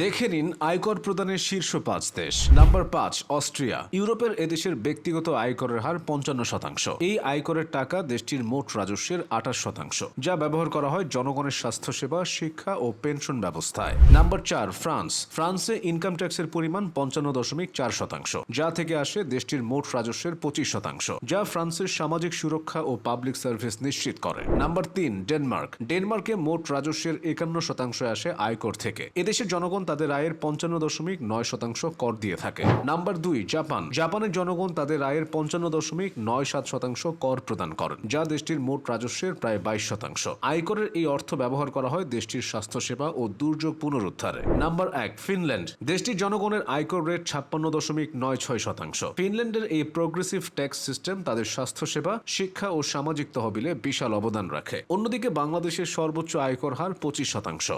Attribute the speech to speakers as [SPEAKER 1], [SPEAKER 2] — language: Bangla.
[SPEAKER 1] দেখে নিন আয়কর প্রদানের শীর্ষ পাঁচ দেশ। নাম্বার পাঁচ, অস্ট্রিয়া। ইউরোপের এদেশের ব্যক্তিগত আয়করের হার পঞ্চান্ন শতাংশ। এই আয়করের টাকা দেশটির মোট রাজস্বের আঠাশ শতাংশ, যা ব্যবহার করা হয় জনগণের স্বাস্থ্যসেবা, শিক্ষা ও পেনশন ব্যবস্থায়। নাম্বার চার, ফ্রান্স। ফ্রান্সে ইনকাম ট্যাক্সের পরিমাণ পঞ্চান্ন দশমিক চার শতাংশ, যা থেকে আসে দেশটির মোট রাজস্বের পঁচিশ শতাংশ, যা ফ্রান্সের সামাজিক সুরক্ষা ও পাবলিক সার্ভিস নিশ্চিত করে। নাম্বার তিন, ডেনমার্ক। ডেনমার্কে মোট রাজস্বের একান্ন শতাংশ আসে আয়কর থেকে। এদেশের জনগণ তাদের আয়ের পঞ্চান্ন দশমিক নয় শতাংশ কর দিয়ে থাকে। নাম্বার দুই, জাপান। জাপানের জনগণ তাদের আয়ের পঞ্চান্ন দশমিক নয় সাত শতাংশ কর প্রদান করেন, যা দেশটির মোট রাজস্বের প্রায় বাইশ শতাংশ। আয়করের এই অর্থ ব্যবহার করা হয় দেশটির স্বাস্থ্যসেবা ও দুর্যোগ পুনরুদ্ধারে। নাম্বার এক, ফিনল্যান্ড। দেশটির জনগণের আয়কর রেট ছাপ্পান্ন দশমিক নয় ছয় শতাংশ। ফিনল্যান্ডের এই প্রোগ্রেসিভ ট্যাক্স সিস্টেম তাদের স্বাস্থ্যসেবা, শিক্ষা ও সামাজিক তহবিলে বিশাল অবদান রাখে। অন্যদিকে বাংলাদেশের সর্বোচ্চ আয়কর হার পঁচিশ শতাংশ।